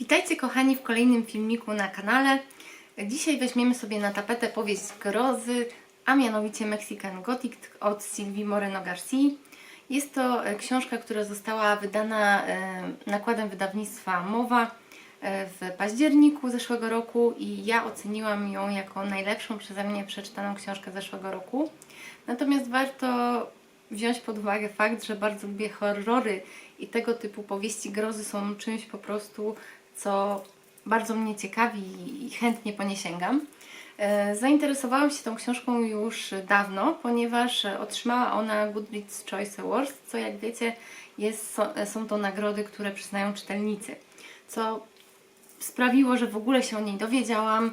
Witajcie kochani w kolejnym filmiku na kanale. Dzisiaj weźmiemy sobie na tapetę powieść grozy, a mianowicie Mexican Gothic od Sylwii Moreno Garcia. Jest to e, książka, która została wydana e, nakładem wydawnictwa Mowa e, w październiku zeszłego roku i ja oceniłam ją jako najlepszą przeze mnie przeczytaną książkę zeszłego roku. Natomiast warto wziąć pod uwagę fakt, że bardzo lubię horrory i tego typu powieści grozy są czymś po prostu, co bardzo mnie ciekawi i chętnie po nie sięgam. E, Zainteresowałam się tą książką już dawno, ponieważ otrzymała ona Goodreads Choice Awards, co jak wiecie jest, są- to nagrody, które przyznają czytelnicy. Co sprawiło, że w ogóle się o niej dowiedziałam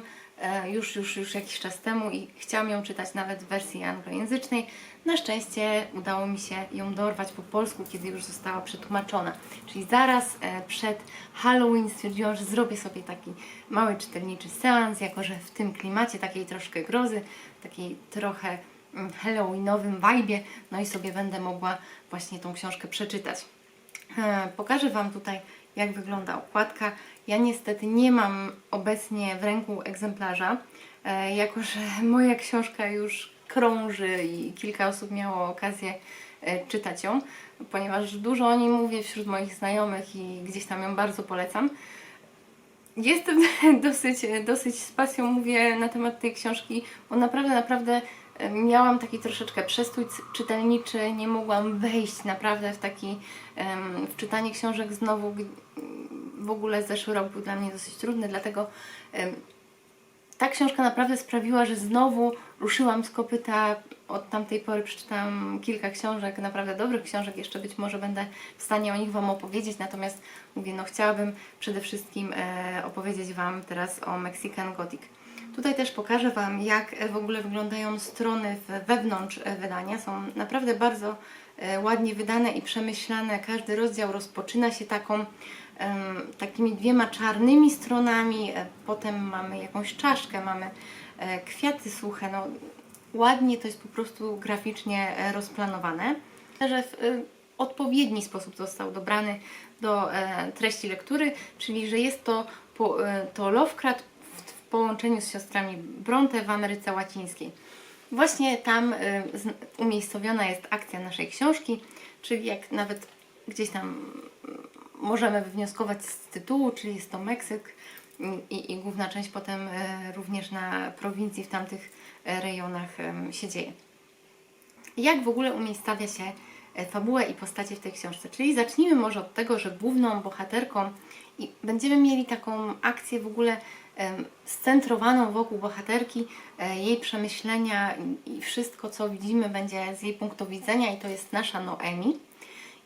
już, już, już jakiś czas temu i chciałam ją czytać nawet w wersji anglojęzycznej. Na szczęście udało mi się ją dorwać po polsku, kiedy już została przetłumaczona. Czyli zaraz e, przed Halloween stwierdziłam, że zrobię sobie taki mały czytelniczy seans, jako że w tym klimacie takiej troszkę grozy, takiej trochę mm, halloweenowym vibe, no i sobie będę mogła właśnie tą książkę przeczytać. E, Pokażę Wam tutaj, jak wygląda okładka. Ja niestety nie mam obecnie w ręku egzemplarza, e, jako że moja książka już krąży i kilka osób miało okazję e, czytać ją, ponieważ dużo o niej mówię wśród moich znajomych i gdzieś tam ją bardzo polecam. Jestem dosyć, dosyć z pasją mówię na temat tej książki, bo naprawdę, naprawdę e, miałam taki troszeczkę przestój czytelniczy, nie mogłam wejść naprawdę w taki, w czytanie książek znowu. W ogóle zeszły rok był dla mnie dosyć trudny, dlatego ta książka naprawdę sprawiła, że znowu ruszyłam z kopyta. Od tamtej pory przeczytałam kilka książek, naprawdę dobrych książek. Jeszcze być może będę w stanie o nich Wam opowiedzieć. Natomiast mówię, no chciałabym przede wszystkim e, opowiedzieć Wam teraz o Mexican Gothic. Tutaj też pokażę Wam, jak w ogóle wyglądają strony wewnątrz e, wydania. Są naprawdę bardzo ładnie wydane i przemyślane. Każdy rozdział rozpoczyna się taką, takimi dwiema czarnymi stronami. e, Potem mamy jakąś czaszkę, mamy e, kwiaty suche. No, ładnie to jest po prostu graficznie e, rozplanowane. Że w e, odpowiedni sposób został dobrany do e, treści lektury, czyli że jest to, e, to Lovecraft w połączeniu z siostrami Bronte w Ameryce Łacińskiej. Właśnie tam y, umiejscowiona jest akcja naszej książki, czyli jak nawet gdzieś tam mm, możemy wywnioskować z tytułu, czyli jest to Meksyk i, i, główna część potem y, również na prowincji w tamtych y, rejonach się dzieje. Jak w ogóle umiejscawia się fabułę i postacie w tej książce? Czyli zacznijmy może od tego, że główną bohaterką i będziemy mieli taką akcję w ogóle scentrowaną wokół bohaterki, e, jej przemyślenia i- wszystko, co widzimy, będzie z jej punktu widzenia i to jest nasza Noemi.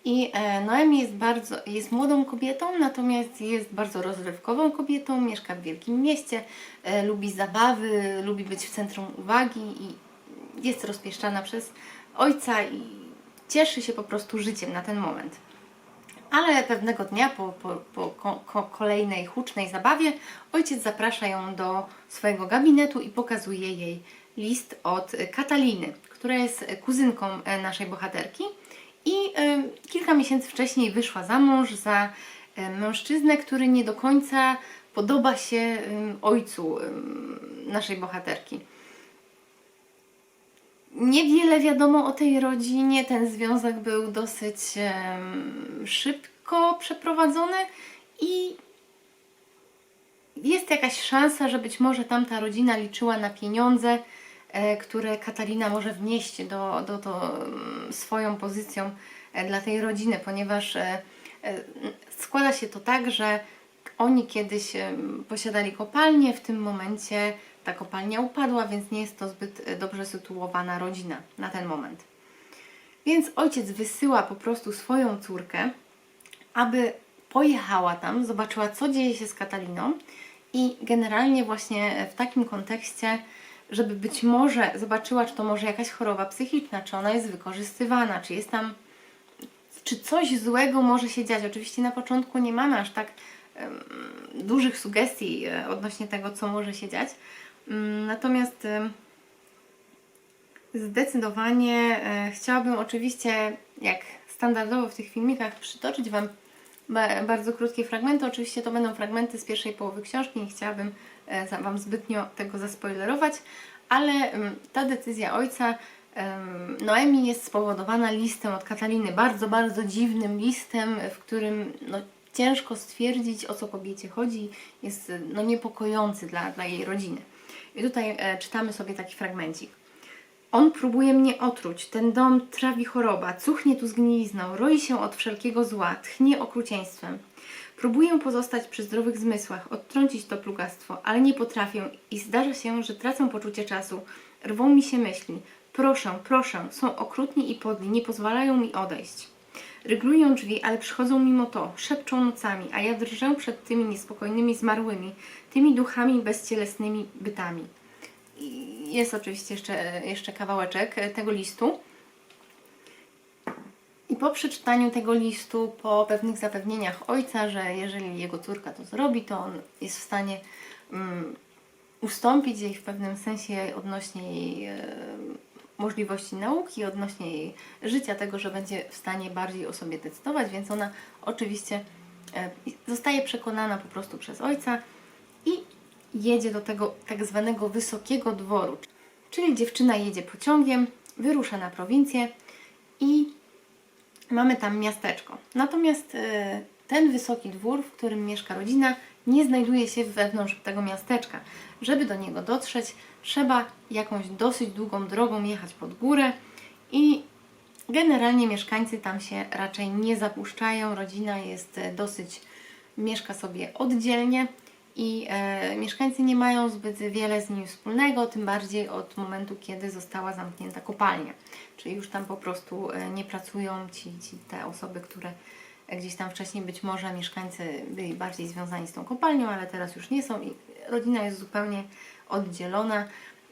I e, Noemi jest bardzo, jest młodą kobietą, natomiast jest bardzo rozrywkową kobietą, mieszka w wielkim mieście, e, lubi zabawy, lubi być w centrum uwagi i jest rozpieszczana przez ojca i cieszy się po prostu życiem na ten moment. Ale pewnego dnia po, po, po ko, ko, kolejnej hucznej zabawie ojciec zaprasza ją do swojego gabinetu i pokazuje jej list od Kataliny, która jest kuzynką e, naszej bohaterki i e, kilka miesięcy wcześniej wyszła za mąż za e, mężczyznę, który nie do końca podoba się ojcu naszej bohaterki. Niewiele wiadomo o tej rodzinie. Ten związek był dosyć szybko przeprowadzony i jest jakaś szansa, że być może tamta rodzina liczyła na pieniądze, e, które Katarina może wnieść do, do, mm, swoją pozycją e, dla tej rodziny, ponieważ e, składa się to tak, że oni kiedyś posiadali kopalnię, w tym momencie ta kopalnia upadła, więc nie jest to zbyt e, dobrze sytuowana rodzina na ten moment. Więc ojciec wysyła po prostu swoją córkę, aby pojechała tam, zobaczyła, co dzieje się z Kataliną i generalnie właśnie w takim kontekście, żeby być może zobaczyła, czy to może jakaś choroba psychiczna, czy ona jest wykorzystywana, czy jest tam czy coś złego może się dziać. Oczywiście na początku nie mamy aż tak em, dużych sugestii e, odnośnie tego, co może się dziać. Mm, Natomiast zdecydowanie e, chciałabym oczywiście, jak standardowo w tych filmikach, przytoczyć Wam ba- bardzo krótkie fragmenty. Oczywiście to będą fragmenty z pierwszej połowy książki, nie chciałabym e, Wam zbytnio tego zaspoilerować, ale ta decyzja ojca em, Noemi jest spowodowana listem od Kataliny, bardzo, bardzo dziwnym listem, w którym no, ciężko stwierdzić, o co kobiecie chodzi, jest no, niepokojący dla, dla jej rodziny. I tutaj e, czytamy sobie taki fragmencik. On próbuje mnie otruć, ten dom trawi choroba, cuchnie tu zgnilizną, roi się od wszelkiego zła, tchnie okrucieństwem. Próbuję pozostać przy zdrowych zmysłach, odtrącić to plugastwo, ale nie potrafię i zdarza się, że tracę poczucie czasu. Rwą mi się myśli. Proszę, proszę, są okrutni i podli, nie pozwalają mi odejść. Ryglują drzwi, ale przychodzą mimo to, szepczą nocami, a ja drżę przed tymi niespokojnymi zmarłymi, tymi duchami bezcielesnymi bytami. I jest oczywiście jeszcze, jeszcze kawałeczek e, tego listu. I po przeczytaniu tego listu, po pewnych zapewnieniach ojca, że jeżeli jego córka to zrobi, to on jest w stanie mm, ustąpić jej w pewnym sensie odnośnie jej e, możliwości nauki, odnośnie jej życia, tego, że będzie w stanie bardziej o sobie decydować, więc ona oczywiście e, zostaje przekonana po prostu przez ojca i jedzie do tego tak zwanego wysokiego dworu. Czyli dziewczyna jedzie pociągiem, wyrusza na prowincję i mamy tam miasteczko. Natomiast e, ten wysoki dwór, w którym mieszka rodzina, nie znajduje się wewnątrz tego miasteczka. Żeby do niego dotrzeć, trzeba jakąś dosyć długą drogą jechać pod górę i generalnie mieszkańcy tam się raczej nie zapuszczają. Rodzina jest e, dosyć, mieszka sobie oddzielnie i e, mieszkańcy nie mają zbyt wiele z nim wspólnego, tym bardziej od momentu, kiedy została zamknięta kopalnia. Czyli już tam po prostu e, nie pracują ci, ci te osoby, które gdzieś tam wcześniej być może mieszkańcy byli bardziej związani z tą kopalnią, ale teraz już nie są i rodzina jest zupełnie oddzielona.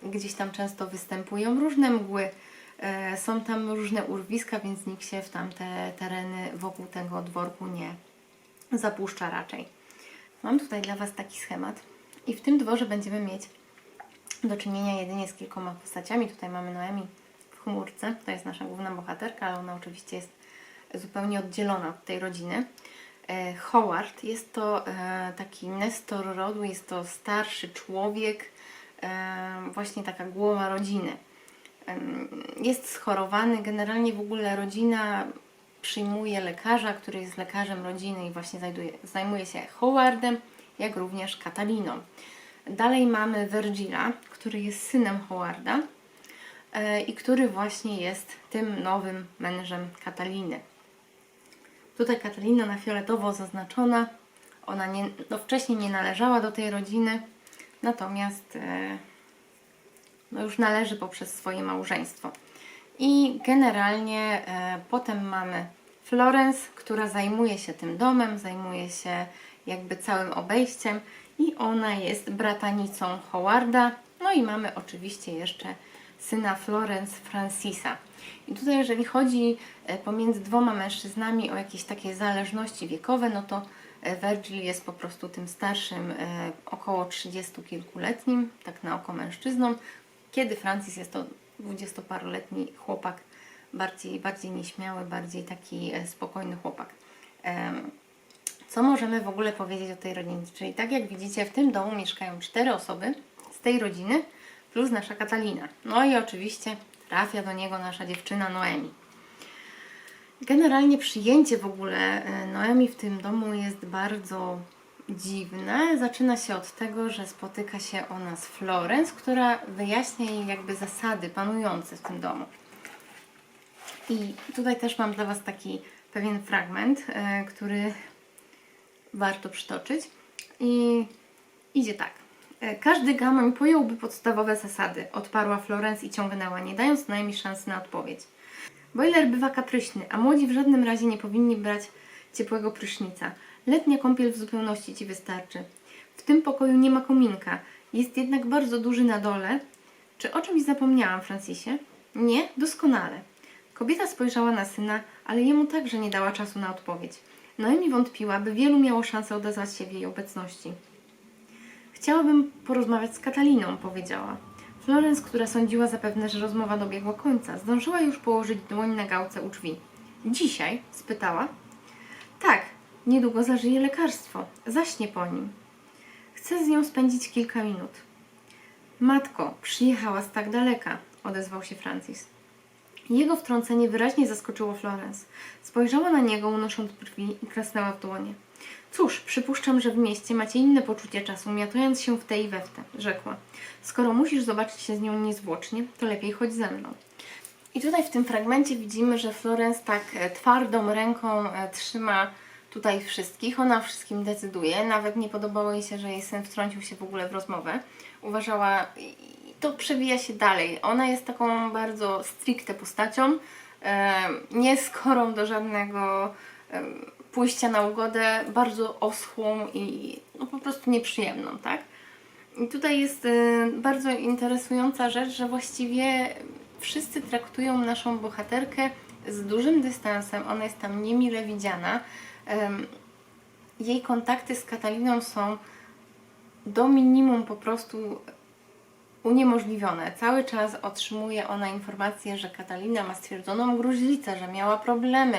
Gdzieś tam często występują różne mgły, e, są tam różne urwiska, więc nikt się w tamte tereny wokół tego dworku nie zapuszcza raczej. Mam tutaj dla Was taki schemat i w tym dworze będziemy mieć do czynienia jedynie z kilkoma postaciami. Tutaj mamy Noemi w chmurce, to jest nasza główna bohaterka, ale ona oczywiście jest zupełnie oddzielona od tej rodziny. E, Howard jest to e, taki nestor rodu, jest to starszy człowiek, e, właśnie taka głowa rodziny. Jest schorowany, generalnie w ogóle rodzina przyjmuje lekarza, który jest lekarzem rodziny i właśnie zajmuje się Howardem, jak również Kataliną. Dalej mamy Virgila, który jest synem Howarda i który właśnie jest tym nowym mężem Kataliny. Tutaj Katalina na fioletowo zaznaczona. Ona nie, no wcześniej nie należała do tej rodziny, natomiast e, no już należy poprzez swoje małżeństwo. I generalnie e, potem mamy Florence, która zajmuje się tym domem, zajmuje się jakby całym obejściem i ona jest bratanicą Howarda. No i mamy oczywiście jeszcze syna Florence Francisa. I tutaj jeżeli chodzi e, pomiędzy dwoma mężczyznami o jakieś takie zależności wiekowe, no to e, Virgil jest po prostu tym starszym, e, około 30 kilkuletnim, tak na oko mężczyzną, kiedy Francis jest to dwudziestoparoletni chłopak, bardziej, bardziej nieśmiały, bardziej taki spokojny chłopak. Co możemy w ogóle powiedzieć o tej rodzinie? Czyli tak jak widzicie, w tym domu mieszkają cztery osoby z tej rodziny, plus nasza Katalina. No i oczywiście trafia do niego nasza dziewczyna Noemi. Generalnie przyjęcie w ogóle e, Noemi w tym domu jest bardzo dziwne. Zaczyna się od tego, że spotyka się ona z Florence, która wyjaśnia jej jakby zasady panujące w tym domu. I tutaj też mam dla Was taki pewien fragment, e, który warto przytoczyć. I idzie tak. E, Każdy gamoń pojąłby podstawowe zasady, odparła Florence i ciągnęła, nie dając Noemi szansy na odpowiedź. Boiler bywa kapryśny, a młodzi w żadnym razie nie powinni brać ciepłego prysznica. Letnia kąpiel w zupełności Ci wystarczy. W tym pokoju nie ma kominka, jest jednak bardzo duży na dole. Czy o czymś zapomniałam, Francisie? Nie, doskonale. Kobieta spojrzała na syna, ale jemu także nie dała czasu na odpowiedź. Noemi wątpiła, by wielu miało szansę odezwać się w jej obecności. Chciałabym porozmawiać z Kataliną, powiedziała. Florence, która sądziła zapewne, że rozmowa dobiegła końca, zdążyła już położyć dłoń na gałce u drzwi. Dzisiaj? spytała. Tak, Niedługo zażyje lekarstwo, zaśnie po nim. Chcę z nią spędzić kilka minut. Matko, przyjechała z tak daleka, odezwał się Francis. Jego wtrącenie wyraźnie zaskoczyło Florence. Spojrzała na niego, unosząc brwi i krasnęła w dłonie. Cóż, przypuszczam, że w mieście macie inne poczucie czasu, miotając się w te i we w te, rzekła. Skoro musisz zobaczyć się z nią niezwłocznie, to lepiej chodź ze mną. I tutaj w tym fragmencie widzimy, że Florence tak e, twardą ręką e, trzyma tutaj wszystkich. Ona wszystkim decyduje. Nawet nie podobało jej się, że jej syn wtrącił się w ogóle w rozmowę. Uważała, i to przewija się dalej. Ona jest taką bardzo stricte postacią, e, nie skorą do żadnego pójścia na ugodę, bardzo oschłą i no, po prostu nieprzyjemną, tak? I tutaj jest e, bardzo interesująca rzecz, że właściwie wszyscy traktują naszą bohaterkę z dużym dystansem. Ona jest tam niemile widziana. Jej kontakty z Kataliną są do minimum po prostu uniemożliwione. Cały czas otrzymuje ona informację, że Katalina ma stwierdzoną gruźlicę, że miała problemy,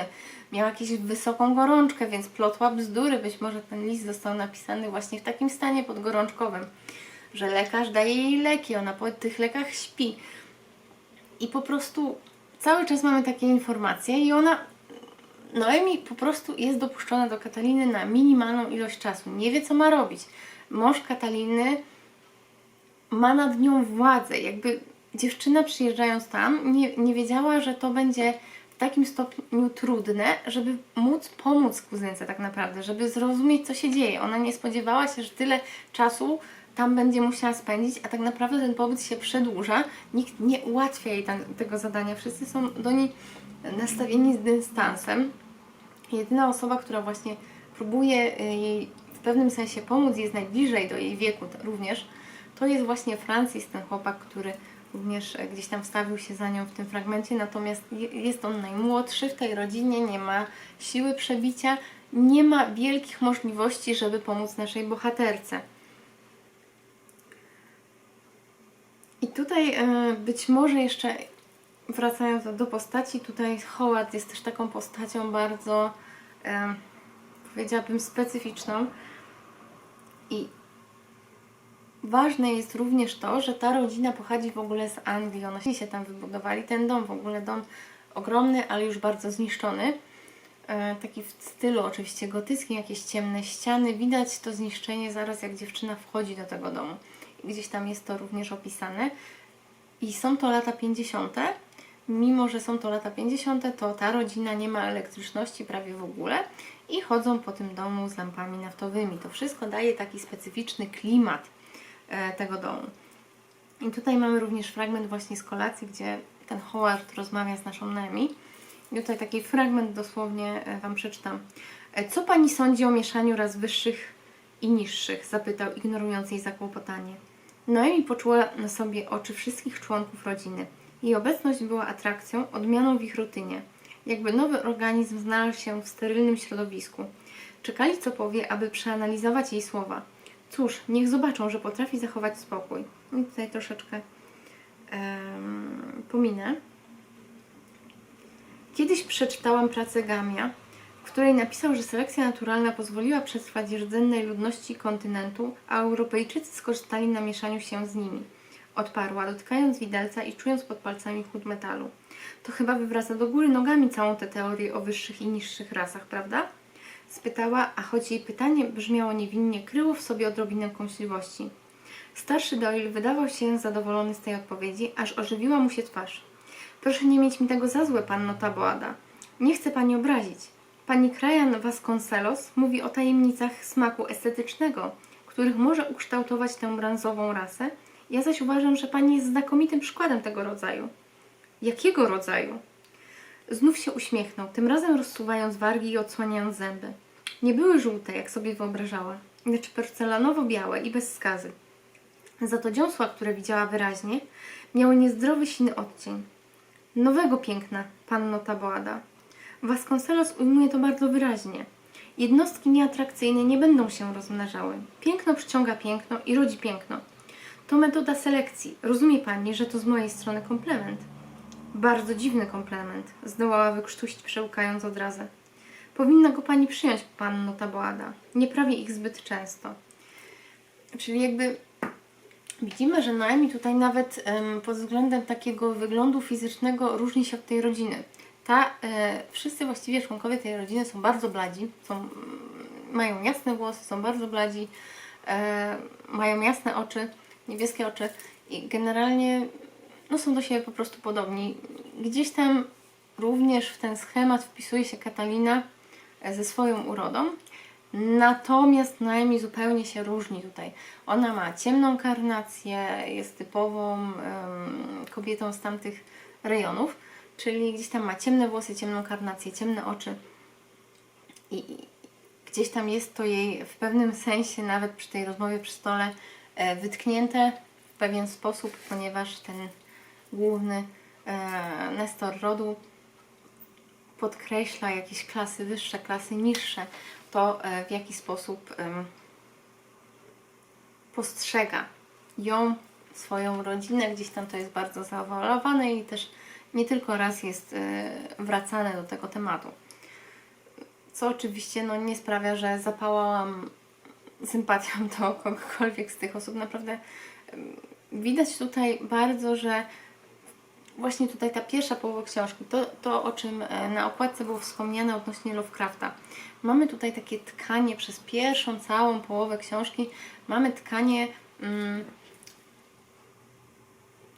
miała jakąś wysoką gorączkę, więc plotła bzdury. Być może ten list został napisany właśnie w takim stanie podgorączkowym, że lekarz daje jej leki, ona po tych lekach śpi. I po prostu cały czas mamy takie informacje i ona Noemi po prostu jest dopuszczona do Kataliny na minimalną ilość czasu. Nie wie, co ma robić. Mąż Kataliny ma nad nią władzę. Jakby dziewczyna przyjeżdżając tam nie, nie wiedziała, że to będzie w takim stopniu trudne, żeby móc pomóc kuzynce tak naprawdę, żeby zrozumieć, co się dzieje. Ona nie spodziewała się, że tyle czasu tam będzie musiała spędzić, a tak naprawdę ten pobyt się przedłuża. Nikt nie ułatwia jej tam, tego zadania. Wszyscy są do niej nastawieni z dystansem. Jedyna osoba, która właśnie próbuje y, jej w pewnym sensie pomóc, jest najbliżej do jej wieku również, to jest właśnie Francis, ten chłopak, który również e, gdzieś tam wstawił się za nią w tym fragmencie, natomiast je- jest on najmłodszy w tej rodzinie, nie ma siły przebicia, nie ma wielkich możliwości, żeby pomóc naszej bohaterce. I tutaj e, być może jeszcze wracając do postaci, tutaj Howard jest też taką postacią bardzo, e, powiedziałabym, specyficzną. I ważne jest również to, że ta rodzina pochodzi w ogóle z Anglii. Ono się tam wybudowali. Ten dom, w ogóle dom ogromny, ale już bardzo zniszczony. E, taki w stylu oczywiście gotyckim, jakieś ciemne ściany. Widać to zniszczenie zaraz jak dziewczyna wchodzi do tego domu. Gdzieś tam jest to również opisane. I są to lata 50. Mimo, że są to lata 50., to ta rodzina nie ma elektryczności prawie w ogóle i chodzą po tym domu z lampami naftowymi. To wszystko daje taki specyficzny klimat tego domu. I tutaj mamy również fragment właśnie z kolacji, gdzie ten Howard rozmawia z naszą Nemi. I tutaj taki fragment dosłownie e, Wam przeczytam. E, Co Pani sądzi o mieszaniu raz wyższych i niższych? Zapytał, ignorując jej zakłopotanie. Noemi poczuła na sobie oczy wszystkich członków rodziny. Jej obecność była atrakcją, odmianą w ich rutynie. Jakby nowy organizm znalazł się w sterylnym środowisku. Czekali, co powie, aby przeanalizować jej słowa. Cóż, niech zobaczą, że potrafi zachować spokój. I tutaj troszeczkę em, pominę. Kiedyś przeczytałam pracę Gamia, w której napisał, że selekcja naturalna pozwoliła przetrwać rdzennej ludności kontynentu, a Europejczycy skorzystali na mieszaniu się z nimi. Odparła, dotykając widelca i czując pod palcami chłód metalu. To chyba wywraca do góry nogami całą tę teorię o wyższych i niższych rasach, prawda? Spytała, a choć jej pytanie brzmiało niewinnie, kryło w sobie odrobinę kąśliwości. Starszy Doyle wydawał się zadowolony z tej odpowiedzi, aż ożywiła mu się twarz. Proszę nie mieć mi tego za złe, panno Taboada. Nie chcę pani obrazić. Pani Krajan Vasconcelos mówi o tajemnicach smaku estetycznego, których może ukształtować tę brązową rasę. Ja zaś uważam, że pani jest znakomitym przykładem tego rodzaju. Jakiego rodzaju? Znów się uśmiechnął, tym razem rozsuwając wargi i odsłaniając zęby. Nie były żółte, jak sobie wyobrażała, lecz porcelanowo-białe i bez skazy. Za to dziąsła, które widziała wyraźnie, miały niezdrowy, siny odcień. Nowego piękna, panno Taboada. Vasconcelos ujmuje to bardzo wyraźnie. Jednostki nieatrakcyjne nie będą się rozmnażały. Piękno przyciąga piękno i rodzi piękno. To metoda selekcji. Rozumie pani, że to z mojej strony komplement. Bardzo dziwny komplement, zdołała wykrztusić, przełkając odrazę. powinna go pani przyjąć, panno Taboada. Nie prawi ich zbyt często. Czyli jakby widzimy, że Noemi tutaj nawet em, pod względem takiego wyglądu fizycznego różni się od tej rodziny. Ta, e, wszyscy właściwie członkowie tej rodziny są bardzo bladzi, są, mają jasne włosy, są bardzo bladzi, e, mają jasne oczy, niebieskie oczy i generalnie no, są do siebie po prostu podobni. Gdzieś tam również w ten schemat wpisuje się Katalina e, ze swoją urodą, Natomiast Noemi zupełnie się różni tutaj. Ona ma ciemną karnację, jest typową em, kobietą z tamtych rejonów, czyli gdzieś tam ma ciemne włosy, ciemną karnację, ciemne oczy. I, I gdzieś tam jest to jej w pewnym sensie, nawet przy tej rozmowie przy stole, e, wytknięte w pewien sposób, ponieważ ten główny e, Nestor rodu podkreśla jakieś klasy wyższe, klasy niższe, to e, w jaki sposób em, postrzega ją, swoją rodzinę, gdzieś tam to jest bardzo zaawalowane i też nie tylko raz jest e, wracane do tego tematu. Co oczywiście no, nie sprawia, że zapałałam sympatią do kogokolwiek z tych osób. Naprawdę widać tutaj bardzo, że właśnie tutaj ta pierwsza połowa książki, to, to o czym e, na okładce było wspomniane odnośnie Lovecrafta. Mamy tutaj takie tkanie przez pierwszą całą połowę książki, mamy tkanie mm,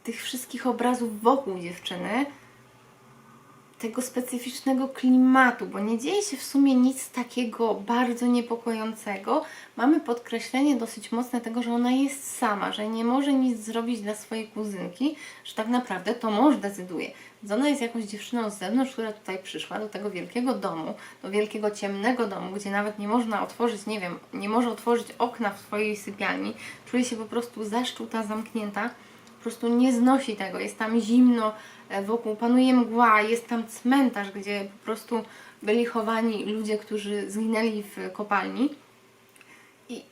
tych wszystkich obrazów wokół dziewczyny, tego specyficznego klimatu, bo nie dzieje się w sumie nic takiego bardzo niepokojącego. Mamy podkreślenie dosyć mocne tego, że ona jest sama, że nie może nic zrobić dla swojej kuzynki, że tak naprawdę to mąż decyduje. Więc ona jest jakąś dziewczyną z zewnątrz, która tutaj przyszła do tego wielkiego domu, do wielkiego ciemnego domu, gdzie nawet nie można otworzyć, nie wiem, nie może otworzyć okna w swojej sypialni. Czuje się po prostu zaszczuta, zamknięta po prostu nie znosi tego. Jest tam zimno, e, wokół panuje mgła, jest tam cmentarz, gdzie po prostu byli chowani ludzie, którzy zginęli w kopalni. I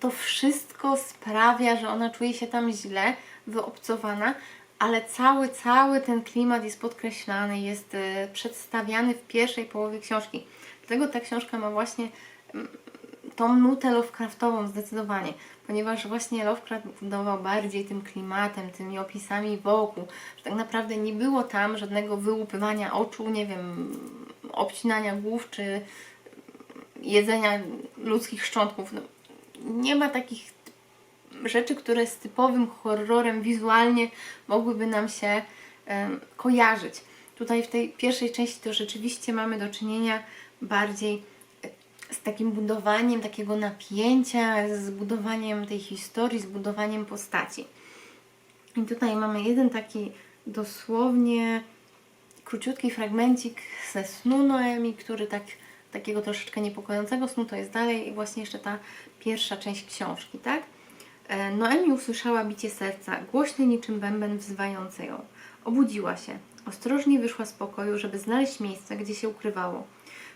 to wszystko sprawia, że ona czuje się tam źle, wyobcowana, ale cały, cały ten klimat jest podkreślany, jest e, przedstawiany w pierwszej połowie książki. Dlatego ta książka ma właśnie mm, tą nutę Lovecraftową zdecydowanie, ponieważ właśnie Lovecraft budował bardziej tym klimatem, tymi opisami wokół, że tak naprawdę nie było tam żadnego wyłupywania oczu, nie wiem, obcinania głów czy jedzenia ludzkich szczątków. No, nie ma takich rzeczy, które z typowym horrorem wizualnie mogłyby nam się kojarzyć. Tutaj w tej pierwszej części to rzeczywiście mamy do czynienia bardziej z takim budowaniem takiego napięcia, z budowaniem tej historii, z budowaniem postaci. I tutaj mamy jeden taki dosłownie króciutki fragmencik ze snu Noemi, który tak, takiego troszeczkę niepokojącego snu to jest dalej i właśnie jeszcze ta pierwsza część książki, tak? E, Noemi usłyszała bicie serca, głośne niczym bęben wzywające ją. Obudziła się. Ostrożnie wyszła z pokoju, żeby znaleźć miejsce, gdzie się ukrywało.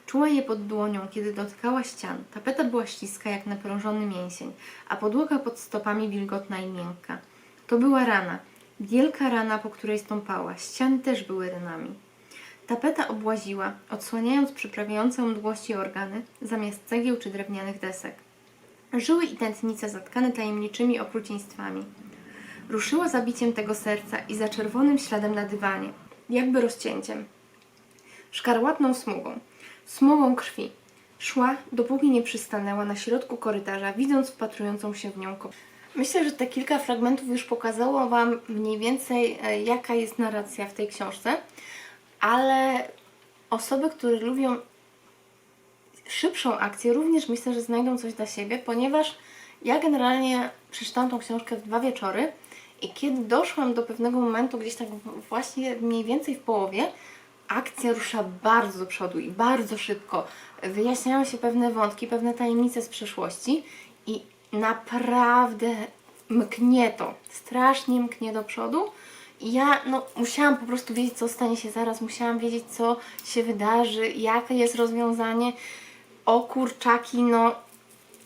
Czuła je pod dłonią, kiedy dotykała ścian. Tapeta była śliska jak naprężony mięsień, a podłoga pod stopami wilgotna i miękka. To była rana. Wielka rana, po której stąpała. Ściany też były ranami. Tapeta obłaziła, odsłaniając przyprawiające mdłości organy zamiast cegieł czy drewnianych desek. Żyły i tętnice zatkane tajemniczymi okrucieństwami. Ruszyła zabiciem tego serca i za czerwonym śladem na dywanie, jakby rozcięciem. Szkarłatną smugą, smugą krwi. Szła, dopóki nie przystanęła na środku korytarza, widząc wpatrującą się w nią kobietę. Myślę, że te kilka fragmentów już pokazało Wam mniej więcej, e, jaka jest narracja w tej książce, ale osoby, które lubią szybszą akcję, również myślę, że znajdą coś dla siebie, ponieważ ja generalnie przeczytałam tą książkę w dwa wieczory i kiedy doszłam do pewnego momentu, gdzieś tak właśnie mniej więcej w połowie, akcja rusza bardzo do przodu i bardzo szybko. Wyjaśniają się pewne wątki, pewne tajemnice z przeszłości i naprawdę mknie to, strasznie mknie do przodu. I ja no, musiałam po prostu wiedzieć, co stanie się zaraz, musiałam wiedzieć, co się wydarzy, jakie jest rozwiązanie. O kurczaki, no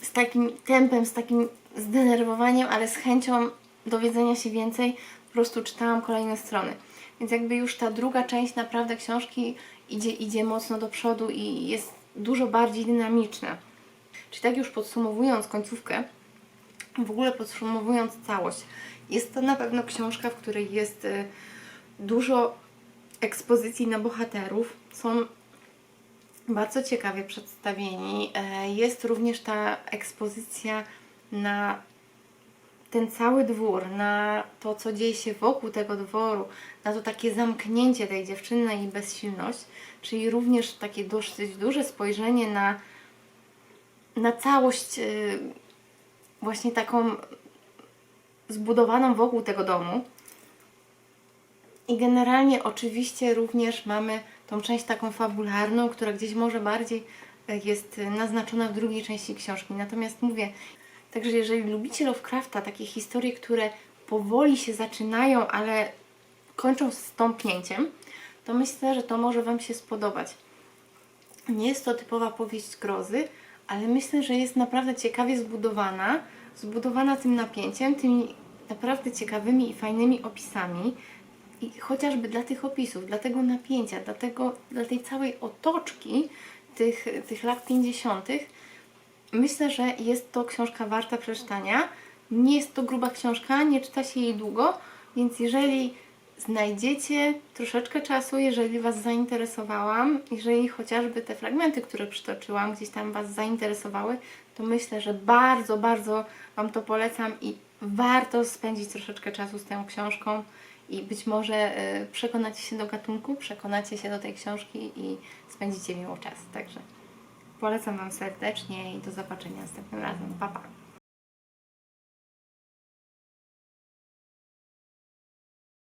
z takim tempem, z takim zdenerwowaniem, ale z chęcią dowiedzenia się więcej, po prostu czytałam kolejne strony. Więc jakby już ta druga część naprawdę książki idzie, idzie mocno do przodu i jest dużo bardziej dynamiczne. Czyli tak już podsumowując końcówkę, w ogóle podsumowując całość, jest to na pewno książka, w której jest y, dużo ekspozycji na bohaterów. Są bardzo ciekawie przedstawieni. E, Jest również ta ekspozycja na ten cały dwór, na to, co dzieje się wokół tego dworu, na to takie zamknięcie tej dziewczyny na jej bezsilność, czyli również takie dosyć duże spojrzenie na, na całość y, właśnie taką zbudowaną wokół tego domu. I generalnie oczywiście również mamy tą część taką fabularną, która gdzieś może bardziej e, jest e, naznaczona w drugiej części książki. Natomiast mówię, także jeżeli lubicie Lovecrafta, takie historie, które powoli się zaczynają, ale kończą z stąpnięciem, to myślę, że to może Wam się spodobać. Nie jest to typowa powieść grozy, ale myślę, że jest naprawdę ciekawie zbudowana, zbudowana tym napięciem, tymi naprawdę ciekawymi i fajnymi opisami. I chociażby dla tych opisów, dla tego napięcia, dla, tego, dla tej całej otoczki tych, tych lat 50., myślę, że jest to książka warta przeczytania. Nie jest to gruba książka, nie czyta się jej długo, więc jeżeli znajdziecie troszeczkę czasu, jeżeli Was zainteresowałam, jeżeli chociażby te fragmenty, które przytoczyłam, gdzieś tam Was zainteresowały, to myślę, że bardzo, bardzo Wam to polecam i warto spędzić troszeczkę czasu z tą książką i być może y, przekonacie się do gatunku, przekonacie się do tej książki i spędzicie miło czas. Także polecam Wam serdecznie i do zobaczenia następnym razem. Pa, pa!